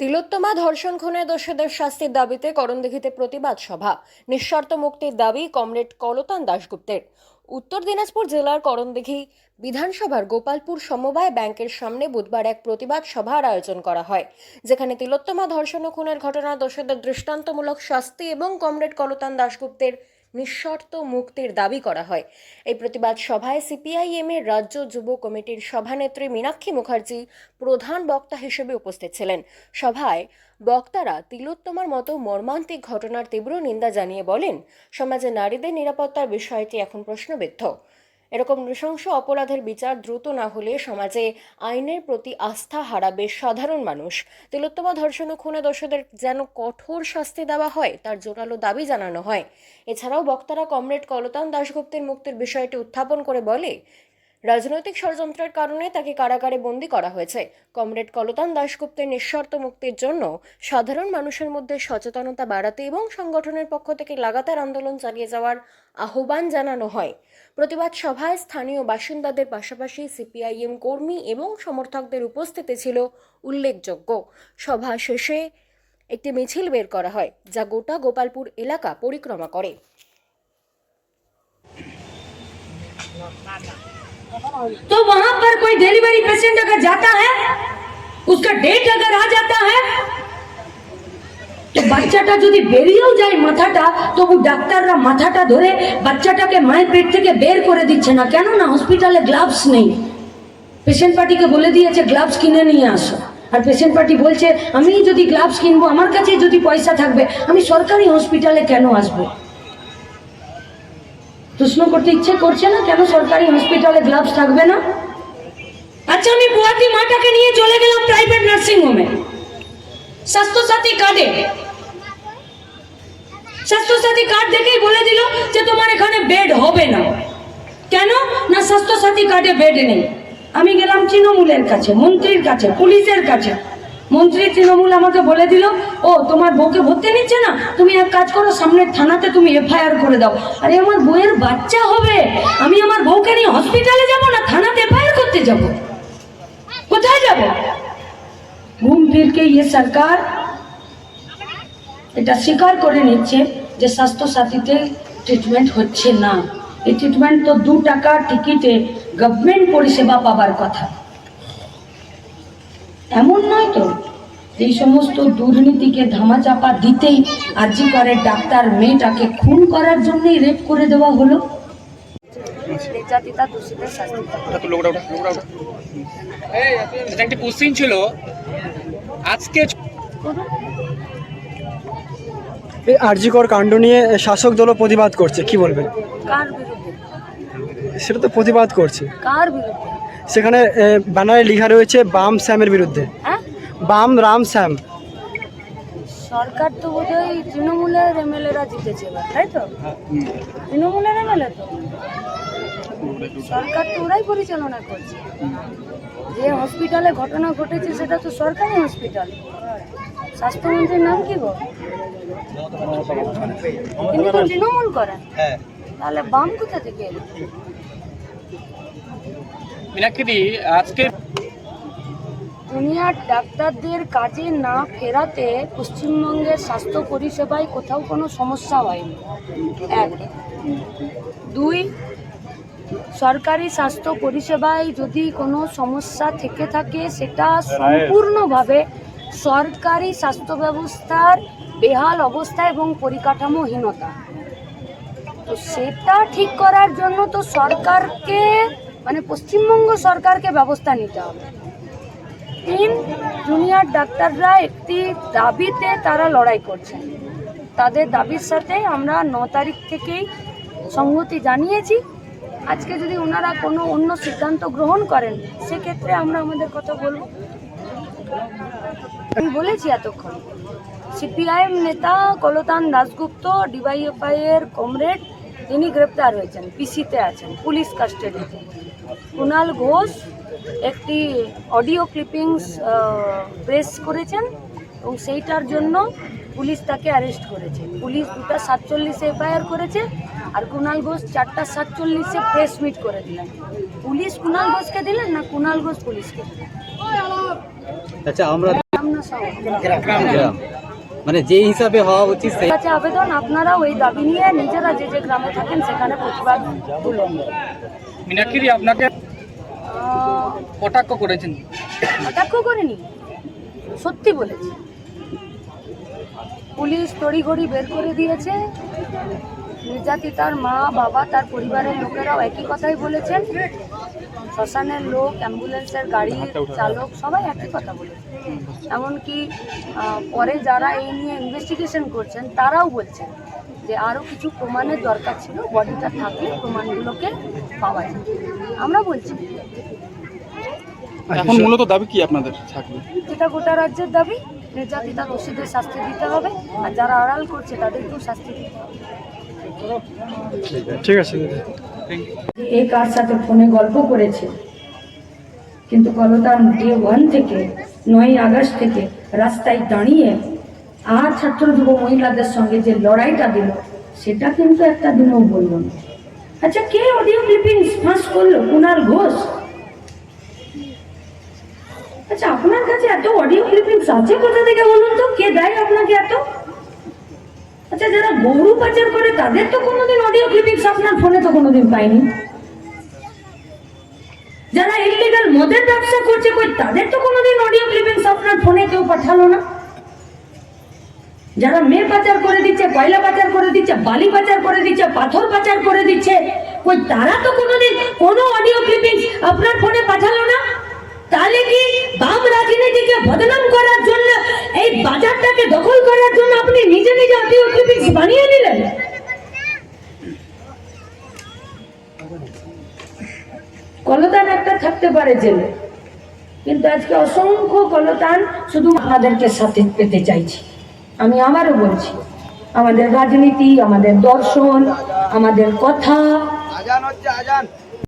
তিলোত্তমা ধর্ষণ খুনে দোষীদের শাস্তির দাবিতে করণদিঘিতে প্রতিবাদ সভা। নিঃশর্ত মুক্তির দাবি কমরেড কলতান দাশগুপ্তের। উত্তর দিনাজপুর জেলার করণদিঘি বিধানসভার গোপালপুর সমবায় ব্যাংকের সামনে বুধবার এক প্রতিবাদ সভার আয়োজন করা হয়, যেখানে তিলোত্তমা ধর্ষণ খুনের ঘটনা দোষীদের দৃষ্টান্তমূলক শাস্তি এবং কমরেড কলতান দাশগুপ্তের নিঃশর্ত মুক্তির দাবি করা হয়। এই প্রতিবাদ সভায় সিপিআইএম এর রাজ্য যুব কমিটির সভানেত্রী মীনাক্ষী মুখার্জি প্রধান বক্তা হিসেবে উপস্থিত ছিলেন। সভায় বক্তারা তিলোত্তমার মতো মর্মান্তিক ঘটনার তীব্র নিন্দা জানিয়ে বলেন, সমাজে নারীদের নিরাপত্তার বিষয়টি এখন প্রশ্নবিদ্ধ। এরকম নৃশংস অপরাধের বিচার দ্রুত না হলে সমাজে আইনের প্রতি আস্থা হারাবে সাধারণ মানুষ। তিলোত্তমা ধর্ষণ ও খুনে দোষীদের যেন কঠোর শাস্তি দেওয়া হয়, তার জোরালো দাবি জানানো হয়। এছাড়াও বক্তারা কমরেড কলতান দাশগুপ্তের মুক্তির বিষয়টি উত্থাপন করে বলে রাজনৈতিক ষড়যন্ত্রের কারণে তাকে কারাগারে বন্দি করা হয়েছে। কমরেড কলতান দাশগুপ্তের নিঃশর্ত মুক্তির জন্য সাধারণ মানুষের মধ্যে সচেতনতা বাড়াতে এবং সংগঠনের পক্ষ থেকে লাগাতার আন্দোলন চালিয়ে যাওয়ার আহ্বান জানানো হয়। প্রতিবাদ সভায় স্থানীয় বাসিন্দাদের পাশাপাশি সিপিআইএম কর্মী এবং সমর্থকদের উপস্থিতি ছিল উল্লেখযোগ্য। সভা শেষে একটি মিছিল বের করা হয়, যা গোটা গোপালপুর এলাকা পরিক্রমা করে। तो वहां पर कोई डिलीवरी पेशेंट अगर जाता है उसका डेट अगर आ जाता है তো বাচ্চাটা যদি বেরিয়েও যায় মাথাটা তবু ডাক্তাররা মাথাটা ধরে বাচ্চাটাকে মায়ের পেট থেকে বের করে দিচ্ছে না কেন না হসপিটালে গ্লাভস নেই পেশেন্ট পার্টিকে বলে দিয়েছে গ্লাভস কিনে নিয়ে আসো আর পেশেন্ট পার্টি বলছে আমি যদি গ্লাভস কিনবো আমার কাছে যদি পয়সা থাকবে আমি সরকারি হসপিটালে কেন আসবো প্রশ্ন করতে ইচ্ছে করছে না, কেন সরকারি হসপিটালে গ্লাভস থাকবে না? আচ্ছা আমি বুয়াতি মাটাকে নিয়ে চলে গেলাম প্রাইভেট নার্সিং হোমে স্বাস্থ্যসাথী কার্ডে। স্বাস্থ্যসাথী কার্ড দেখেই বলে দিল যে তোমার এখানে বেড হবে না। কেন? না, স্বাস্থ্যসাথী কার্ডে বেড নেই। আমি গেলাম তৃণমূলের কাছে, মন্ত্রীর কাছে, পুলিশের কাছে। মন্ত্রী তৃণমূল আমাকে বলে দিল, ও, তোমার বউকে ভর্তি নিচ্ছে না? তুমি এক কাজ করো, সামনের থানাতে তুমি এফআইআর করে দাও। আরে, আমার বউয়ের বাচ্চা হবে। আমি আমার বউকে নিয়ে হসপিটালে যাব না, থানাতে এফআইআর করতে যাব? কোথায় যাব? ঘুম ফিরকে ইয়ে সরকার এটা স্বীকার করে নিচ্ছে যে স্বাস্থ্যসাথীতে ট্রিটমেন্ট হচ্ছে না। এই ট্রিটমেন্ট তো দু টাকা টিকিটে গভর্নমেন্ট পরিষেবা পাবার কথা। এমন নয় তো? এই সমস্ত দুর্নীতিকে ধামাচাপা দিতেই আর্জি করে ডাক্তার মেয়েটাকে খুন করার জন্যই রেপ করে দেওয়া হলো। নির্যাতিতা দোষীদের শাস্তি একটি কোশ্চিন ছিল। আজকে এই আরজিকর কাণ্ড নিয়ে শাসক দলও প্রতিবাদ করছে কি বলবেন? কার বিরুদ্ধে? সেটা তো প্রতিবাদ করছে। কার বিরুদ্ধে? সেখানে ব্যানারে লেখা রয়েছে বাম শ্যামের বিরুদ্ধে। হ্যাঁ? বাম রাম শ্যাম সরকার তো বোধহয় তৃণমূলের এমএলএরা জিতেছে এবার তাই তো? তৃণমূলের এমএলএ তো? সরকার তো ওরাই পরিচালনা করছে। যে হসপিটালে ঘটনা ঘটেছে সেটা তো সরকারি হসপিটাল। স্বাস্থ্যমন্ত্রীর নাম কি গো? তিনি তো তৃণমূল করেন তাহলে বাম কোথা থেকে এলো? আজকে দুনিয়ার ডাক্তারদের কাজে না ফেরাতে পশ্চিমবঙ্গের স্বাস্থ্য পরিষেবায় কোথাও কোনো সমস্যা হয়নি। এক। দুই, সরকারি স্বাস্থ্য পরিষেবায় যদি কোনো সমস্যা থেকে থাকে, সেটা সম্পূর্ণভাবে সরকারি স্বাস্থ্য ব্যবস্থার বেহাল অবস্থা এবং পরিকাঠামোহীনতা। তো সেটা ঠিক করার জন্য তো সরকারকে মানে পশ্চিমবঙ্গ সরকারকে ব্যবস্থা নিতে হবে। তিন জুনিয়র ডাক্তাররা একটি দাবিতে তারা লড়াই করছেন তাদের দাবির সাথে আমরা ন তারিখ থেকেই সংহতি জানিয়েছি। আজকে যদি ওনারা কোনো অন্য সিদ্ধান্ত গ্রহণ করেন, সেক্ষেত্রে আমরা আমাদের কথা বলব। আমি বলেছি এতক্ষণ, সিপিআইএম নেতা কলতান দাশগুপ্ত ডিওয়াইএফআই এর কমরেড তিনি গ্রেপ্তার হয়েছেন, পিসিতে আছেন, পুলিশ কাস্টাডিতে। কুণাল ঘোষ একটি অডিও ক্লিপিংস প্রেস করেছেন এবং সেইটার জন্য পুলিশ তাকে অ্যারেস্ট করেছে। পুলিশ দুটা সাতচল্লিশে এফআইআর করেছে আর কুণাল ঘোষ চারটা সাতচল্লিশে প্রেস মিট করে দিলেন। পুলিশ কুণাল ঘোষকে দিলেন না কুণাল ঘোষ পুলিশকে দিলেন? আচ্ছা আমরা মানে যে হিসাবে হওয়া উচিত সেই কাছে আবেদন আপনারাও ওই দাবি নিয়ে নিজেরা যে যে গ্রামে থাকেন সেখানে প্রতিবাদ তুলুন। মিনাক্ষী আপনাকে কটাক্ষ করেছেন? কটাক্ষ করেনি সত্যি বলেছি। পুলিশ তড়িঘড়ি বের করে দিয়েছে। নির্যাতিতার মা বাবা তার পরিবারের লোকেরাও একই কথাই বলেছেন। শ্মশানের লোক অ্যাম্বুলেন্সের গাড়ির চালক সবাই একই কথা বলেছে। এমনকি পরে যারা এই নিয়ে ইনভেস্টিগেশন করছেন তারাও বলছেন যে আরও কিছু প্রমাণের দরকার ছিল বডিটা থাকলে প্রমাণগুলোকে পাওয়া যায়। আমরা বলছি এখন মূলত দাবি কি আপনাদের থাকবে? যেটা গোটা রাজ্যের দাবি নির্যাতিতা দোষীদের শাস্তি দিতে হবে আর যারা আড়াল করছে তাদেরকেও শাস্তি দিতে হবে। ঠিক আছে। দিদি এ কার সাথে ফোনে গল্প করেছে? কিন্তু কলতান ডে ওয়ান থেকে নয় আগস্ট থেকে রাস্তায় দাঁড়িয়ে আর ছাত্র যুব মহিলাদের সঙ্গে যে লড়াইটা দিল, সেটা কিন্তু একটা দিনও বলল না। আচ্ছা কে অডিও ক্লিপিং ফাঁস করল? কুণাল ঘোষ? আচ্ছা আপনার কাছে এত অডিও ক্লিপিংস আছে কোথা থেকে বলুন তো? কে দেয় আপনাকে এত? আচ্ছা যারা গরু পাচার করে, তাদের তো কোনোদিন অডিও ক্লিপিংস আপনার ফোনে তো কোনোদিন পাইনি। যারা ইলিগাল মদের ব্যবসা করছে, কই, তাদের তো কোনোদিন অডিও ক্লিপিংস আপনার ফোনে কেউ পাঠালো না। যারা মেয়ে পাচার করে দিচ্ছে, কয়লা পাচার করে দিচ্ছে, বালি পাচার করে দিচ্ছে, পাথর পাচার করে দিচ্ছে, কই, তারা তো কোনোদিন কোনো অডিও ক্লিপিংস আপনার ফোনে পাঠালো না? তাহলে কি বাম রাজনীতিকে বদনাম করার এই বাজারটাকে দখল করার জন্য আপনি নিজে নিজে ক্লিপিংস বানিয়ে নিলেন কলতান একটা থাকতে পারে জেলে, কিন্তু আজকে অসংখ্য কলতান শুধু আপনাদেরকে সাথে পেতে চাইছি। আমি আবারও বলছি, আমাদের রাজনীতি, আমাদের দর্শন, আমাদের কথা। আজান হচ্ছে, আজান।